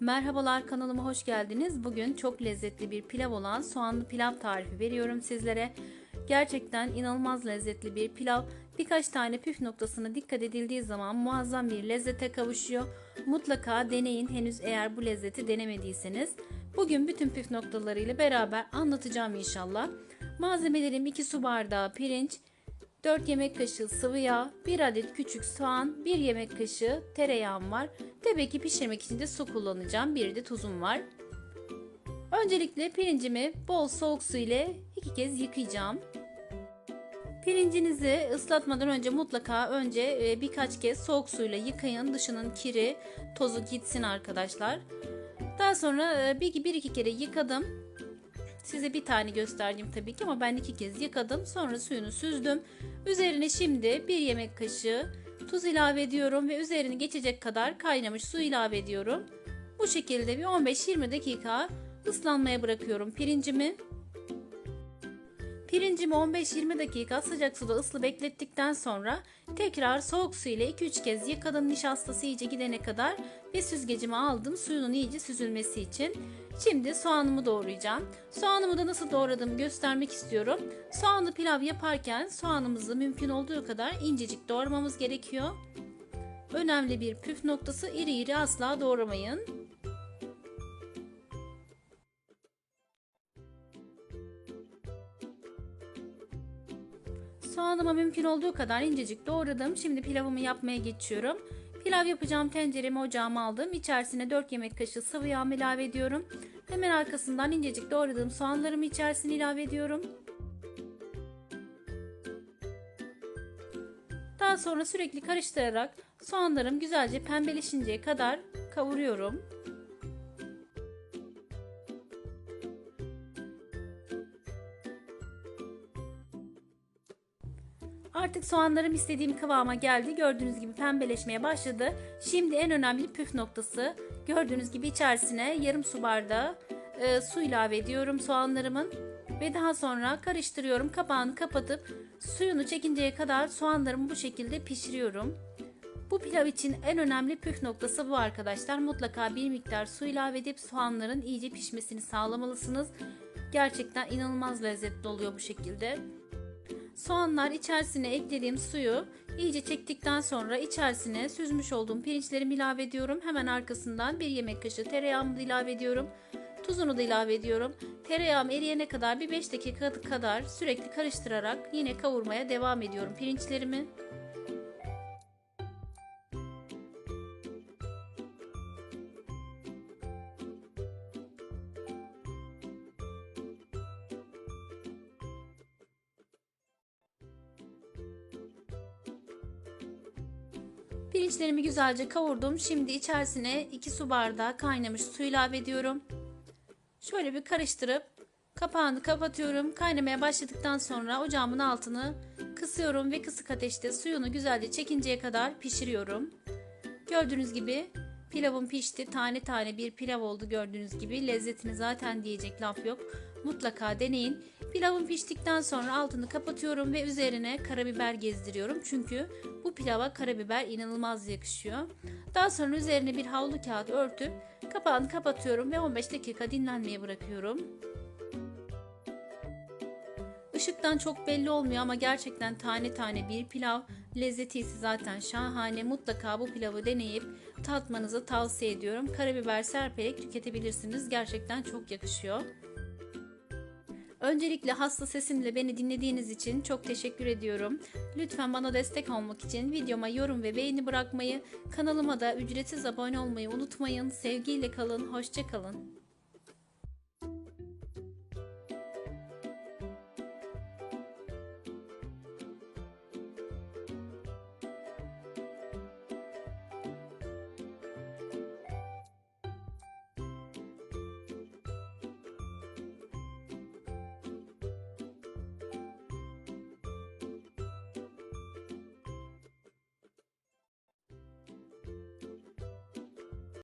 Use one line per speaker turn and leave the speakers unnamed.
Merhabalar kanalıma hoş geldiniz. Bugün çok lezzetli bir pilav olan soğanlı pilav tarifi veriyorum sizlere. Gerçekten inanılmaz lezzetli bir pilav. Birkaç tane püf noktasına dikkat edildiği zaman muazzam bir lezzete kavuşuyor. Mutlaka deneyin henüz eğer bu lezzeti denemediyseniz. Bugün bütün püf noktalarıyla beraber anlatacağım inşallah. Malzemelerim 2 su bardağı pirinç, 4 yemek kaşığı sıvı yağ, 1 adet küçük soğan, 1 yemek kaşığı tereyağım var. Tabii ki pişirmek için de su kullanacağım. Bir de tuzum var. Öncelikle pirincimi bol soğuk su ile iki kez yıkayacağım. Pirincinizi ıslatmadan önce mutlaka önce e, birkaç kez soğuk suyla yıkayın. Dışının kiri, tozu gitsin arkadaşlar. Daha sonra e, bir, bir iki kere yıkadım. Size bir tane gösterdim tabii ki ama ben iki kez yıkadım. Sonra suyunu süzdüm. Üzerine şimdi bir yemek kaşığı tuz ilave ediyorum ve üzerini geçecek kadar kaynamış su ilave ediyorum. Bu şekilde bir 15-20 dakika ıslanmaya bırakıyorum pirincimi. Pirincimi 15-20 dakika sıcak suda ıslı beklettikten sonra tekrar soğuk su ile 2-3 kez yıkadım nişastası iyice gidene kadar ve süzgecimi aldım suyunun iyice süzülmesi için. Şimdi soğanımı doğrayacağım. Soğanımı da nasıl doğradığımı göstermek istiyorum. Soğanlı pilav yaparken soğanımızı mümkün olduğu kadar incecik doğramamız gerekiyor. Önemli bir püf noktası iri iri asla doğramayın. Soğanımı mümkün olduğu kadar incecik doğradım. Şimdi pilavımı yapmaya geçiyorum. Pilav yapacağım tenceremi ocağıma aldım. İçerisine 4 yemek kaşığı sıvı yağ ilave ediyorum. Hemen arkasından incecik doğradığım soğanlarımı içerisine ilave ediyorum. Daha sonra sürekli karıştırarak soğanlarım güzelce pembeleşinceye kadar kavuruyorum. Artık soğanlarım istediğim kıvama geldi. Gördüğünüz gibi pembeleşmeye başladı. Şimdi en önemli püf noktası. Gördüğünüz gibi içerisine yarım su bardağı e, su ilave ediyorum soğanlarımın. Ve daha sonra karıştırıyorum. Kapağını kapatıp suyunu çekinceye kadar soğanlarımı bu şekilde pişiriyorum. Bu pilav için en önemli püf noktası bu arkadaşlar. Mutlaka bir miktar su ilave edip soğanların iyice pişmesini sağlamalısınız. Gerçekten inanılmaz lezzetli oluyor bu şekilde. Soğanlar içerisine eklediğim suyu iyice çektikten sonra içerisine süzmüş olduğum pirinçlerimi ilave ediyorum. Hemen arkasından bir yemek kaşığı tereyağımı da ilave ediyorum. Tuzunu da ilave ediyorum. Tereyağım eriyene kadar bir 5 dakika kadar sürekli karıştırarak yine kavurmaya devam ediyorum pirinçlerimi. Pirinçlerimi güzelce kavurdum. Şimdi içerisine 2 su bardağı kaynamış su ilave ediyorum. Şöyle bir karıştırıp kapağını kapatıyorum. Kaynamaya başladıktan sonra ocağımın altını kısıyorum ve kısık ateşte suyunu güzelce çekinceye kadar pişiriyorum. Gördüğünüz gibi pilavım pişti. Tane tane bir pilav oldu gördüğünüz gibi. Lezzetini zaten diyecek laf yok. Mutlaka deneyin. Pilavım piştikten sonra altını kapatıyorum ve üzerine karabiber gezdiriyorum. Çünkü bu pilava karabiber inanılmaz yakışıyor. Daha sonra üzerine bir havlu kağıt örtüp kapağını kapatıyorum ve 15 dakika dinlenmeye bırakıyorum. Işıktan çok belli olmuyor ama gerçekten tane tane bir pilav. Lezzeti ise zaten şahane. Mutlaka bu pilavı deneyip tatmanızı tavsiye ediyorum. Karabiber serperek tüketebilirsiniz. Gerçekten çok yakışıyor. Öncelikle hasta sesimle beni dinlediğiniz için çok teşekkür ediyorum. Lütfen bana destek olmak için videoma yorum ve beğeni bırakmayı, kanalıma da ücretsiz abone olmayı unutmayın. Sevgiyle kalın, hoşça kalın.